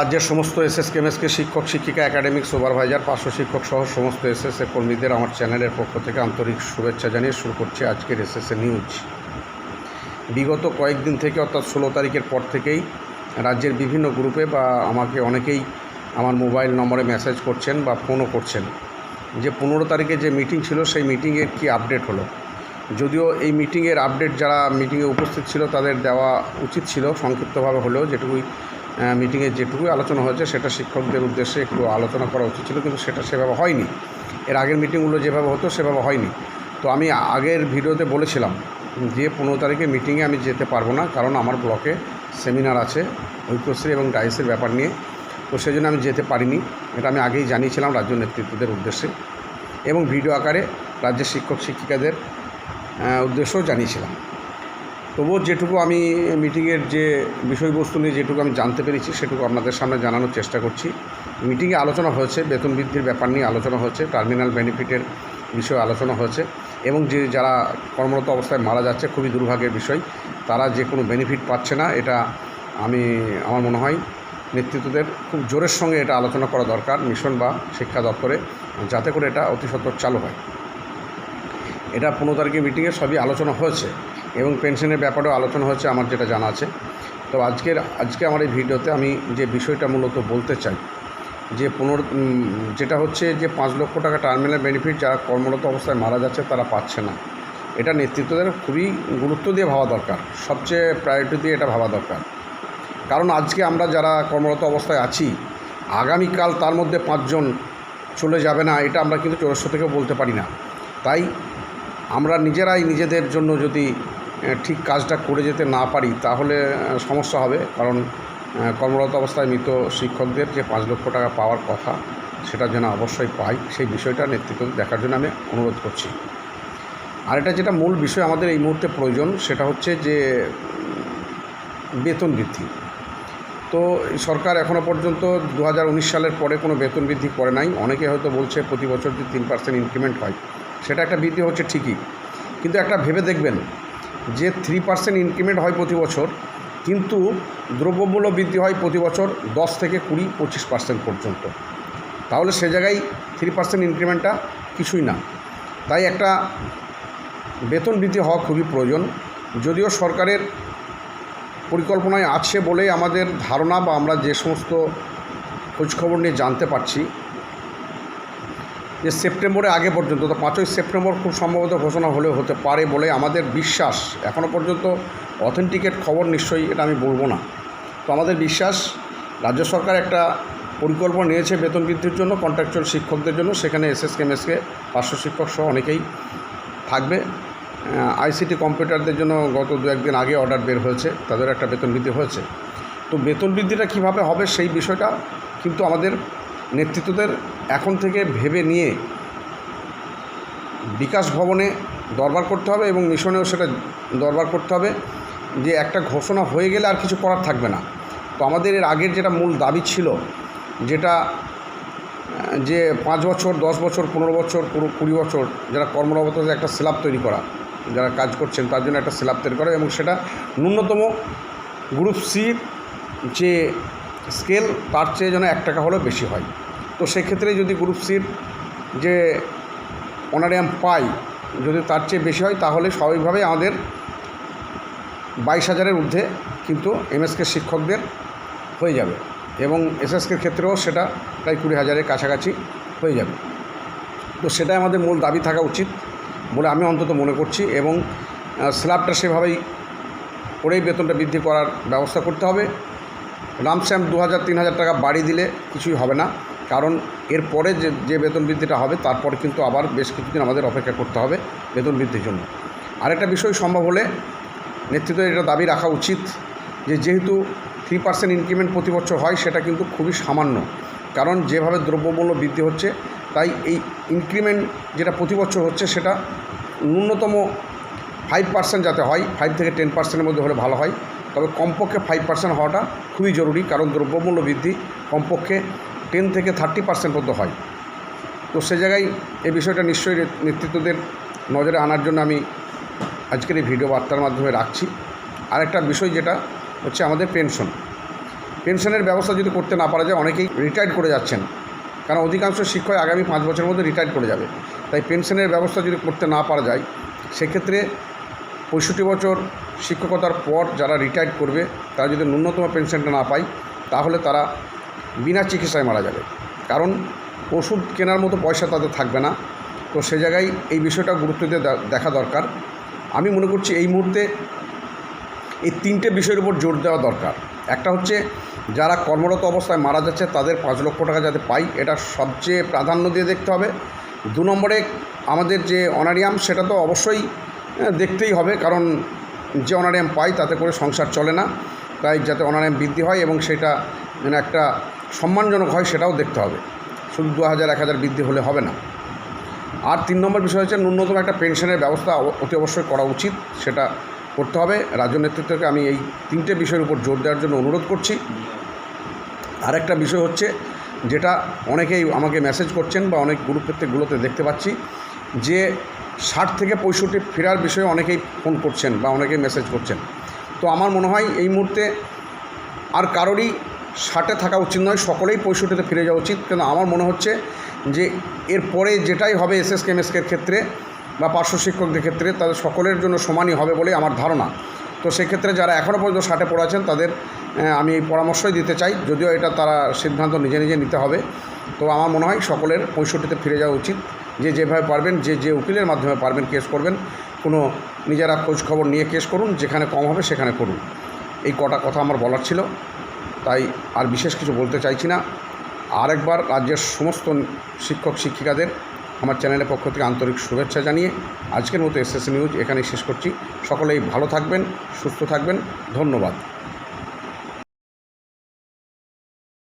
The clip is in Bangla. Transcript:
রাজ্যের সমস্ত এসএস কেমএসকে শিক্ষক, শিক্ষিকা, একাডেমিক সুপারভাইজার, পার্শ্ব শিক্ষক সহ সমস্ত এসএস এ কর্মীদের আমার চ্যানেলের পক্ষ থেকে আন্তরিক শুভেচ্ছা জানিয়ে শুরু করছি আজকের এসএস এ নিউজ। বিগত কয়েকদিন থেকে, অর্থাৎ ষোলো তারিখের পর থেকেই রাজ্যের বিভিন্ন গ্রুপে বা আমাকে অনেকেই আমার মোবাইল নম্বরে মেসেজ করছেন বা ফোনও করছেন যে পনেরো তারিখে যে মিটিং ছিল, সেই মিটিংয়ের কী আপডেট হলো? যদিও এই মিটিংয়ের আপডেট যারা মিটিংয়ে উপস্থিত ছিল, তাদের দেওয়া উচিত ছিল, সংক্ষিপ্তভাবে হলেও যেটুকুই মিটিংয়ে যেটুকুই আলোচনা হয়েছে, সেটা শিক্ষকদের উদ্দেশ্যে একটু আলোচনা করা উচিত ছিল, কিন্তু সেটা সেভাবে হয়নি। এর আগের মিটিংগুলো যেভাবে হতো, সেভাবে হয়নি। তো আমি আগের ভিডিওতে বলেছিলাম যে পনেরো তারিখে মিটিংয়ে আমি যেতে পারব না, কারণ আমার ব্লকে সেমিনার আছে, ঐক্যশ্রী এবং ডাইসের ব্যাপার নিয়ে। তো সেই জন্য আমি যেতে পারিনি। এটা আমি আগেই জানিয়েছিলাম রাজ্য নেতৃত্বদের উদ্দেশ্যে। এবং ভিডিও আকারে রাজ্যের শিক্ষক শিক্ষিকাদের উদ্দেশ্যও জানিয়েছিলাম। তবুও যেটুকু আমি মিটিংয়ের যে বিষয়বস্তু নিয়ে যেটুকু আমি জানতে পেরেছি, সেটুকু আপনাদের সামনে জানানোর চেষ্টা করছি। মিটিংয়ে আলোচনা হয়েছে, বেতন বৃদ্ধির ব্যাপার নিয়ে আলোচনা হয়েছে, টার্মিনাল বেনিফিটের বিষয়ে আলোচনা হয়েছে, এবং যে যারা কর্মরত অবস্থায় মারা যাচ্ছে, খুবই দুর্ভাগ্যের বিষয়। তারা যে কোনো বেনিফিট পাচ্ছে না, এটা আমি, আমার মনে হয় নেতৃত্বদের খুব জোরের সঙ্গে এটা আলোচনা করা দরকার, মিশন বা শিক্ষা দপ্তরে, যাতে করে এটা অতি সত্বর চালু হয়। এটা পনেরো তারিখে মিটিংয়ে সবই আলোচনা হয়েছে। এবং পেনশনের ব্যাপারেও আলোচনা হয়েছে, আমার যেটা জানা আছে। তো আজকের, আজকে আমার এই ভিডিওতে আমি যে বিষয়টা মূলত বলতে চাই, যে পুনর যেটা হচ্ছে যে পাঁচ লক্ষ টাকা টার্মিনাল বেনিফিট যারা কর্মরত অবস্থায় মারা যাচ্ছে, তারা পাচ্ছে না। এটা নেতৃত্বদের খুবই গুরুত্ব দিয়ে ভাবা দরকার, সবচেয়ে প্রায়োরিটি দিয়ে এটা ভাবা দরকার। কারণ আজকে আমরা যারা কর্মরত অবস্থায় আছি, আগামীকাল তার মধ্যে পাঁচজন চলে যাবে না, এটা আমরা কিন্তু চৌরাস্য থেকেও বলতে পারি না। তাই আমরা নিজেরাই নিজেদের জন্য যদি ঠিক কাজটা করে যেতে না পারি, তাহলে সমস্যা হবে। কারণ কর্মরত অবস্থায় মৃত শিক্ষকদের যে পাঁচ লক্ষ টাকা পাওয়ার কথা, সেটা যেন অবশ্যই পাই, সেই বিষয়টা নেতৃত্ব দেখার জন্য আমি অনুরোধ করছি। আর এটা যেটা মূল বিষয় আমাদের এই মুহূর্তে প্রয়োজন, সেটা হচ্ছে যে, বেতন বৃদ্ধি। তো, সরকার এখনও পর্যন্ত দু হাজার উনিশ সালের পরে কোনো বেতন বৃদ্ধি করে নাই। অনেকে হয়তো বলছে প্রতি বছর যে তিন পার্সেন্ট ইনক্রিমেন্ট হয়, সেটা একটা বৃদ্ধি হচ্ছে ঠিকই। কিন্তু একটা ভেবে দেখবেন যে থ্রি পার্সেন্ট ইনক্রিমেন্ট হয় প্রতি বছর, কিন্তু দ্রব্যমূল্য বৃদ্ধি হয় প্রতি বছর দশ থেকে কুড়ি, পঁচিশ পার্সেন্ট পর্যন্ত। তাহলে সে জায়গায় থ্রি পার্সেন্ট ইনক্রিমেন্টটা কিছুই না। তাই একটা বেতন বৃদ্ধি হওয়া খুবই প্রয়োজন। যদিও সরকারের পরিকল্পনায় আছে বলেই আমাদের ধারণা বা আমরা যে সমস্ত খোঁজখবর নিয়ে জানতে পারছি যে সেপ্টেম্বরে আগে পর্যন্ত, তো পাঁচই সেপ্টেম্বর খুব সম্ভবত ঘোষণা হলেও হতে পারে বলে আমাদের বিশ্বাস। এখনও পর্যন্ত অথেন্টিকেট খবর নিশ্চয়ই এটা আমি বলব না। তো আমাদের বিশ্বাস, রাজ্য সরকার একটা পরিকল্পনা নিয়েছে বেতন বৃদ্ধির জন্য কন্ট্রাকচুয়াল শিক্ষকদের জন্য, সেখানে এসএস কেমএসকে পার্শ্ব শিক্ষক সহ অনেকেই থাকবে। আইসিটি কম্পিউটারদের জন্য গত দু একদিন আগে অর্ডার বের হয়েছে, তাদের একটা বেতন বৃদ্ধি হয়েছে। তো বেতন বৃদ্ধিটা কীভাবে হবে সেই বিষয়টা কিন্তু আমাদের নেতৃত্বদের এখন থেকে ভেবে নিয়ে বিকাশ ভবনে দরবার করতে হবে এবং মিশনেও সেটা দরবার করতে হবে যে একটা ঘোষণা হয়ে গেলে আর কিছু করার থাকবে না। তো আমাদের এর আগের যেটা মূল দাবি ছিল, যেটা, যে পাঁচ বছর, দশ বছর, পনেরো বছর, পুরো কুড়ি বছর যারা কর্মরত একটা স্ল্যাব তৈরি করা, যারা কাজ করছেন তার জন্য একটা স্ল্যাব তৈরি করা এবং সেটা ন্যূনতম গ্রুপ সি যে স্কেল তার চেয়ে যেন এক টাকা হলেও বেশি হয়। তো সেক্ষেত্রে যদি গ্রুপ সির যে অনারিয়াম পাই, যদি তার চেয়ে বেশি হয়, তাহলে স্বাভাবিকভাবেই আমাদের বাইশ হাজারের ঊর্ধ্বে কিন্তু এমএসকে শিক্ষকদের হয়ে যাবে এবং এসএসকের ক্ষেত্রেও সেটা প্রায় কুড়ি হাজারের কাছাকাছি হয়ে যাবে। তো সেটাই আমাদের মূল দাবি থাকা উচিত বলে আমি অন্তত মনে করছি এবং স্ল্যাবটা সেভাবেই করেই বেতনটা বৃদ্ধি করার ব্যবস্থা করতে হবে। রামস্যাম দু হাজার, তিন হাজার টাকা বাড়ি দিলে কিছুই হবে না। কারণ এরপরে যে যে বেতন বৃদ্ধিটা হবে, তারপর কিন্তু আবার বেশ কিছুদিন আমাদের অপেক্ষা করতে হবে বেতন বৃদ্ধির জন্য। আরেকটা বিষয় সম্ভব হলে নেতৃত্বের এটা দাবি রাখা উচিত যে, যেহেতু থ্রি পার্সেন্ট ইনক্রিমেন্ট প্রতি বছর হয়, সেটা কিন্তু খুবই সামান্য। কারণ যেভাবে দ্রব্যমূল্য বৃদ্ধি হচ্ছে, তাই এই ইনক্রিমেন্ট যেটা প্রতি বছর হচ্ছে, সেটা ন্যূনতম ফাইভ পার্সেন্ট যাতে হয় ফাইভ থেকে টেন পার্সেন্টের মধ্যে হলে ভালো হয়। তবে কমপক্ষে ফাইভ পার্সেন্ট হওয়াটা খুবই জরুরি, কারণ দ্রব্যমূল্য বৃদ্ধি কমপক্ষে টেন থেকে থার্টি পার্সেন্ট পর্যন্ত হয়। তো সে জায়গায় এই বিষয়টা নিশ্চয়ই নেতৃত্বদের নজরে আনার জন্য আমি আজকের এই ভিডিও বার্তার মাধ্যমে রাখছি। আরেকটা বিষয় যেটা হচ্ছে আমাদের পেনশন। পেনশনের ব্যবস্থা যদি করতে না পারা যায়, অনেকেই রিটায়ার্ড করে যাচ্ছেন। কারণ অধিকাংশ শিক্ষক আগামী পাঁচ বছরের মধ্যে রিটায়ার্ড করে যাবে। তাই পেনশনের ব্যবস্থা যদি করতে না পারা যায়, সেক্ষেত্রে পঁয়ষট্টি বছর শিক্ষকতার পর যারা রিটায়ার্ড করবে, তারা যদি ন্যূনতম পেনশনটা না পায়, তাহলে তারা বিনা চিকিৎসায় মারা যাবে কারণ ওষুধ কেনার মতো পয়সা তাদের থাকবে না। তো সে জায়গায় এই বিষয়টা গুরুত্ব দিয়ে দেখা দরকার। আমি মনে করছি এই মুহূর্তে এই তিনটে বিষয়ের উপর জোর দেওয়া দরকার। একটা হচ্ছে, যারা কর্মরত অবস্থায় মারা যাচ্ছে, তাদের পাঁচ লক্ষ টাকা যাতে পাই, এটা সবচেয়ে প্রাধান্য দিয়ে দেখতে হবে। দু নম্বরে, আমাদের যে অনারিয়াম, সেটা তো অবশ্যই দেখতেই হবে। কারণ যে অনারিয়াম পাই, তাতে করে সংসার চলে না। তাই যাতে অনারিয়াম বৃদ্ধি হয় এবং সেটা যেন একটা সম্মানজনক হয় সেটাও দেখতে হবে। শুধু দু হাজার, এক হাজার বৃদ্ধি হলে হবে না। আর তিন নম্বর বিষয় হচ্ছে ন্যূনতম একটা পেনশনের ব্যবস্থা অতি অবশ্যই করা উচিত, সেটা করতে হবে। রাজ্য নেতৃত্বকে আমি এই তিনটে বিষয়ের উপর জোর দেওয়ার জন্য অনুরোধ করছি। আরেকটা বিষয় হচ্ছে যেটা অনেকেই আমাকে মেসেজ করছেন বা অনেক গ্রুপেরগুলোতে দেখতে পাচ্ছি, যে ষাট থেকে পঁয়ষট্টি ফেরার বিষয়ে অনেকেই ফোন করছেন বা অনেকেই মেসেজ করছেন। তো আমার মনে হয় এই মুহূর্তে আর কারোরই ষাটে থাকা উচিত নয়, সকলেই পঁয়ষট্টিতে ফিরে যাওয়া উচিত। কিন্তু আমার মনে হচ্ছে যে এরপরে যেটাই হবে এস এস কেমএসকের ক্ষেত্রে বা পার্শ্ব শিক্ষকদের ক্ষেত্রে তাদের সকলের জন্য সমানই হবে বলে আমার ধারণা। তো সেক্ষেত্রে যারা এখনও পর্যন্ত ষাটে পড়ে আছেন, তাদের আমি এই পরামর্শই দিতে চাই, যদিও এটা তারা সিদ্ধান্ত নিজে নিজে নিতে হবে। তো আমার মনে হয় সকলের পঁয়ষট্টিতে ফিরে যাওয়া উচিত। যে যেভাবে পারবেন, যে যে উকিলের মাধ্যমে পারবেন কেস করবেন, কোনো নিজেরা খোঁজ খবর নিয়ে কেস করুন, যেখানে কম হবে সেখানে করুন। এই কটা কথা আমার বলার ছিল। তাই আর বিশেষ কিছু বলতে চাইছি না। আরেকবার রাজ্যের সমস্ত শিক্ষক, শিক্ষিকাদের আমার চ্যানেলের পক্ষ থেকে আন্তরিক শুভেচ্ছা জানিয়ে আজকের মতো এসএসসি নিউজ এখানেই শেষ করছি। সকলেই ভালো থাকবেন, সুস্থ থাকবেন। ধন্যবাদ।